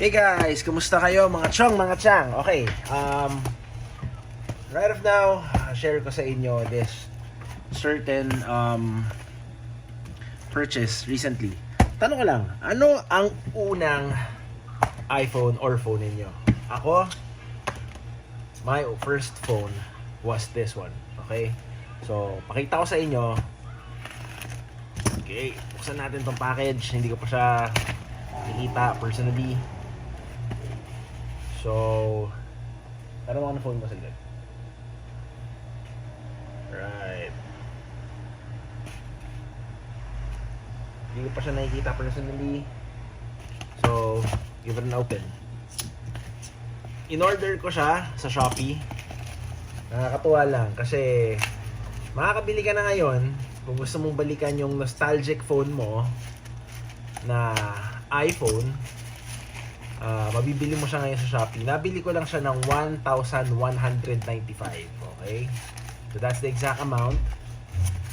Hey guys, kumusta kayo mga chong, mga chang? Okay, um, right of now, share ko sa inyo this certain um, purchase recently. Tanong ko lang, ano ang unang iPhone or phone ninyo? Ako, my first phone was this one. Okay? So, pakita ko sa inyo. Okay, buksan natin tong package. Hindi ko pa siya nakikita personally. So, tanong ako ng phone mo saglit. Right. Hindi ko pa siya nakikita personally. So, give it an open. In-order ko siya sa Shopee. Nakakatuwa lang kasi makakabili ka na ngayon kung gusto mong balikan yung nostalgic phone mo na iPhone Ah, mabibili mo siya ngayon sa Shopee. Nabili ko lang siya ng 1,195. Okay? So that's the exact amount.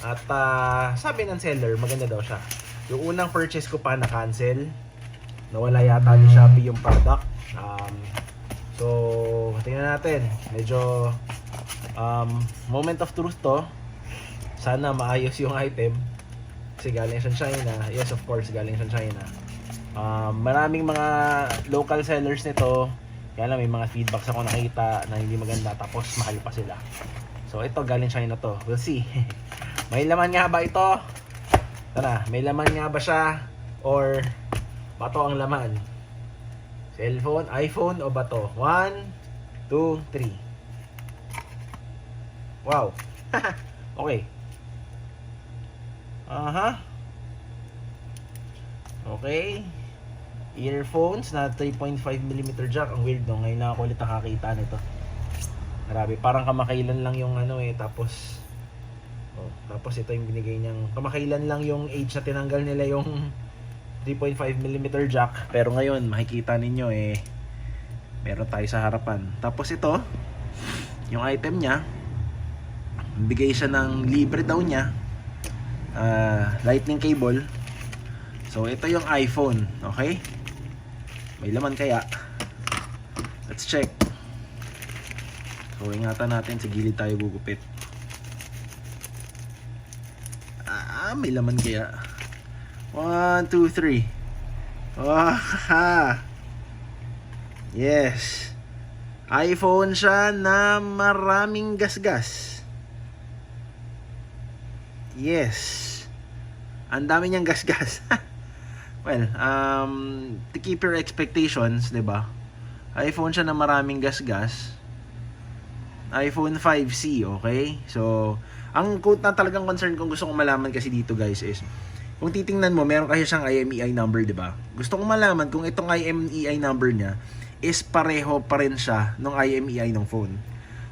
At ah, sabi ng seller, maganda daw siya. Yung unang purchase ko pa na-cancel. Nawala yata ni Shopee yung product. Um, so, tingnan natin. Medyo um, moment of truth to. Sana maayos yung item. Kasi galing siya China. Yes, of course, galing siya China. Um, maraming mga local sellers nito. Kaya lang may mga feedbacks ako nakita na hindi maganda tapos mahal pa sila. So ito galing China to. We'll see. may laman nga ba ito? Tara, may laman nga ba siya? Or bato ang laman? Cellphone, iPhone o bato? 1, 2, 3. Wow. okay. Aha. Okay earphones na 3.5mm jack. Ang weird no. Ngayon na ako ulit nakakita nito. Grabe, parang kamakailan lang yung ano eh. Tapos, oh, tapos ito yung binigay niyang, kamakailan lang yung age na tinanggal nila yung 3.5mm jack. Pero ngayon, makikita ninyo eh, meron tayo sa harapan. Tapos ito, yung item niya, bigay siya ng libre daw niya. ah, lightning cable. So, ito yung iPhone. Okay? May laman kaya? Let's check. So, ingatan natin. Sa gilid tayo gugupit. Ah, may laman kaya? 1, 2, 3. Oh, ha. Yes. iPhone siya na maraming gasgas. Yes. Ang dami niyang gasgas. Well, um, to keep your expectations, 'di ba? iPhone siya na maraming gasgas. iPhone 5C, okay? So, ang quote na talagang concern kong gusto kong malaman kasi dito, guys, is kung titingnan mo, meron kasi siyang IMEI number, 'di ba? Gusto kong malaman kung itong IMEI number niya is pareho pa rin siya ng IMEI ng phone.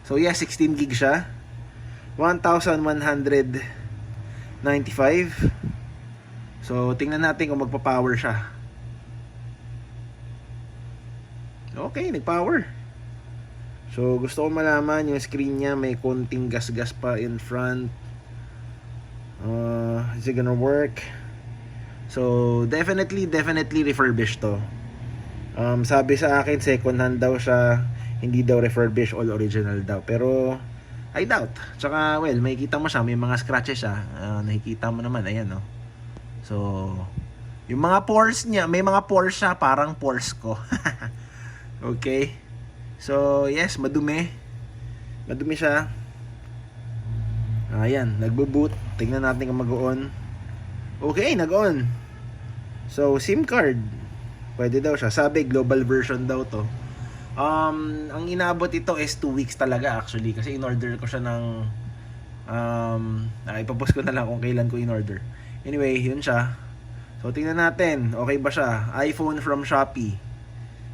So, yeah, 16 gig siya. 1,195 So, tingnan natin kung magpa-power siya. Okay, nag-power. So, gusto ko malaman yung screen niya may konting gas-gas pa in front. Uh, is it gonna work? So, definitely, definitely refurbished to. Um, sabi sa akin, second hand daw siya. Hindi daw refurbished, all original daw. Pero, I doubt. Tsaka, well, makikita mo siya, may mga scratches siya. Uh, nakikita mo naman, ayan, no. So, yung mga pores niya, may mga pores siya, parang pores ko. okay. So, yes, madumi. Madumi siya. Ayan, nagbo-boot. Tingnan natin kung mag-on. Okay, nag-on. So, SIM card. Pwede daw siya. Sabi, global version daw to. Um, ang inabot ito is 2 weeks talaga actually. Kasi in-order ko siya ng... Um, ah, ipapost ko na lang kung kailan ko in-order. Anyway, yun siya. So, tingnan natin. Okay ba siya? iPhone from Shopee.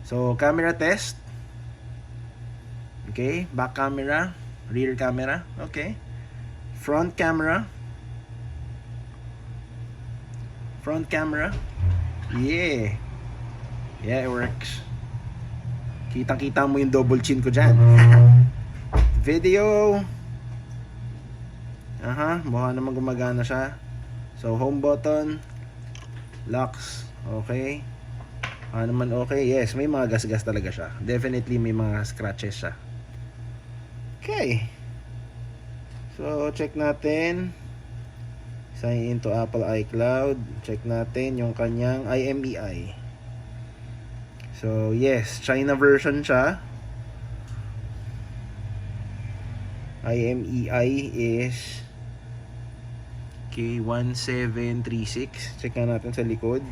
So, camera test. Okay. Back camera. Rear camera. Okay. Front camera. Front camera. Yeah. Yeah, it works. Kitang-kita mo yung double chin ko dyan. Video. Aha, mukha naman gumagana siya. So, home button. Locks. Okay. Ah naman okay. Yes, may mga gas-gas talaga siya. Definitely may mga scratches siya. Okay. So, check natin. Sign into Apple iCloud. Check natin yung kanyang IMEI. So, yes, China version siya. IMEI is K1736. Check nga natin sa likod.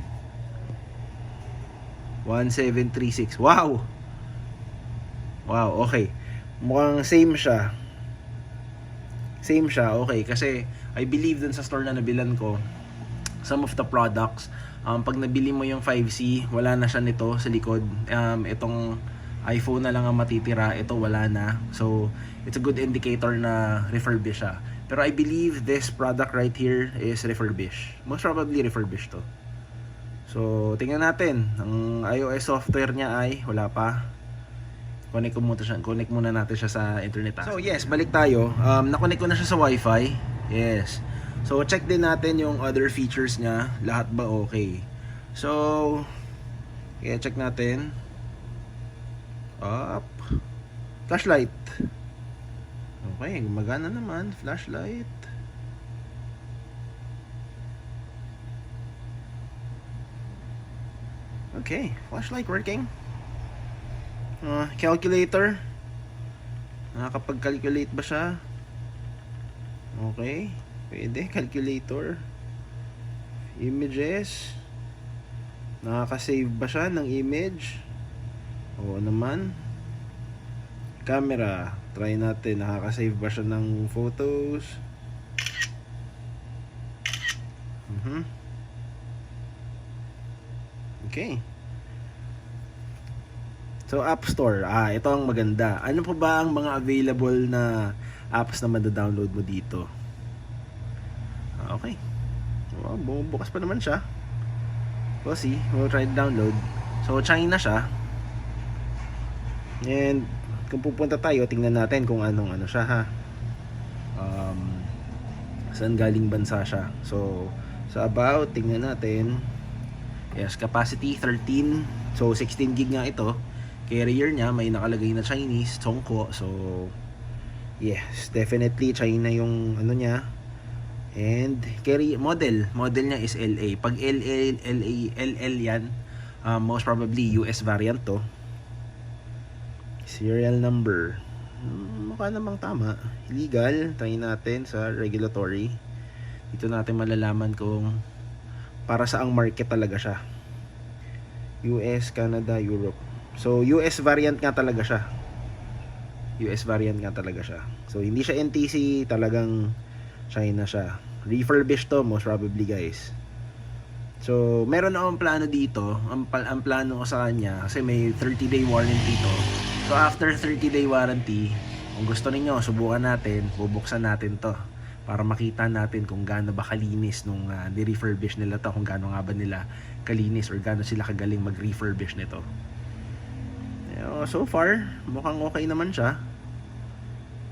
1736. Wow! Wow, okay. Mukhang same siya. Same siya, okay. Kasi, I believe dun sa store na nabilan ko, some of the products, um, pag nabili mo yung 5C, wala na siya nito sa likod. Um, itong iPhone na lang ang matitira, ito wala na. So, it's a good indicator na refurbish siya. Pero I believe this product right here is refurbished. Most probably refurbished to. So, tingnan natin. Ang iOS software niya ay wala pa. Connect ko muna siya, connect muna natin siya sa internet. So, yes, balik tayo. Um, na-connect ko na siya sa Wi-Fi. Yes. So, check din natin yung other features niya. Lahat ba okay? So, yeah, check natin. Up. Flashlight. Okay, gumagana naman. Flashlight. Okay, flashlight working. Uh, calculator. Nakakapag-calculate ba siya? Okay, pwede. Calculator. Images. Nakaka-save ba siya ng image? Oo naman. Camera. Try natin. Nakaka-save ba siya ng photos? Mhm. Okay. So, App Store. Ah, ito ang maganda. Ano pa ba ang mga available na apps na mada-download mo dito? Ah, okay. Oh, bumubukas pa naman siya. We'll see. We'll try to download. So, China siya. And, kung pupunta tayo, tingnan natin kung anong ano siya ha. Um, saan galing bansa siya. So, sa about, tingnan natin. Yes, capacity 13. So 16 gig nga ito. Carrier niya may nakalagay na Chinese, Chongko. So yes, definitely China yung ano niya. And carry model, model niya is LA. Pag LA LA LL yan, um, most probably US variant to. Serial number. Hmm, mukha namang tama. Legal, try natin sa regulatory. Dito natin malalaman kung para sa ang market talaga siya. US, Canada, Europe. So US variant nga talaga siya. US variant nga talaga siya. So hindi siya NTC, talagang China siya. Refurbished to most probably guys. So meron akong plano dito. Ang, ang plano ko sa kanya kasi may 30 day warranty to. So after 30 day warranty, kung gusto niyo subukan natin, bubuksan natin to para makita natin kung gaano ba kalinis nung uh, ni-refurbish nila to, kung gaano nga ba nila kalinis or gaano sila kagaling mag-refurbish nito. Eh, so far, mukhang okay naman siya.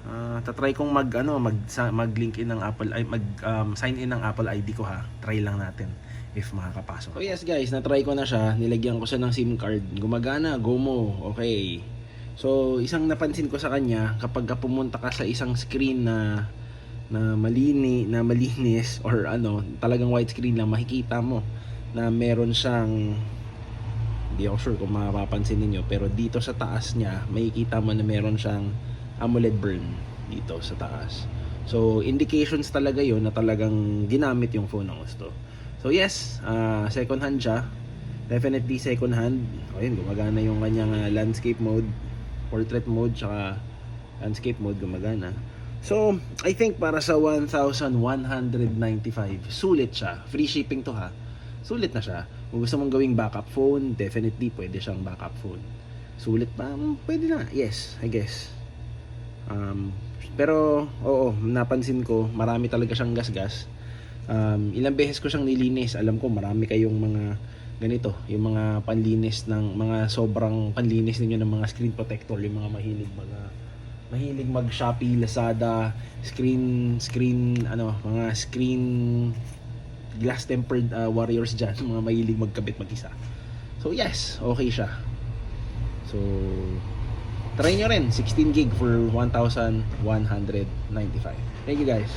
Uh, tatry kong mag ano mag mag-link in ng Apple ay mag um, sign in ng Apple ID ko ha. Try lang natin if makakapasok. So yes guys, na-try ko na siya. Nilagyan ko siya ng SIM card. Gumagana, Gomo. Okay. So, isang napansin ko sa kanya, kapag ka pumunta ka sa isang screen na na malini, na malinis or ano, talagang widescreen lang makikita mo na meron siyang hindi ako sure kung mapapansin niyo pero dito sa taas niya makikita mo na meron siyang AMOLED burn dito sa taas. So indications talaga 'yon na talagang ginamit yung phone ng gusto. So yes, uh, second hand siya. Definitely second hand. O yun, gumagana yung kanyang uh, landscape mode, portrait mode, tsaka landscape mode gumagana. So, I think para sa 1,195, sulit siya. Free shipping to ha. Sulit na siya. Kung gusto mong gawing backup phone, definitely pwede siyang backup phone. Sulit pa? Mm, Pwede na. Yes, I guess. Um, pero, oo, napansin ko, marami talaga siyang gasgas. Um, ilang beses ko siyang nilinis. Alam ko, marami kayong mga ganito, yung mga panlinis ng mga sobrang panlinis ninyo ng mga screen protector, yung mga mahilig mga mahilig mag Shopee, Lazada, screen screen ano, mga screen glass tempered uh, warriors diyan, mga mahilig magkabit mag-isa. So yes, okay siya. So try nyo rin 16 gig for 1,195. Thank you guys.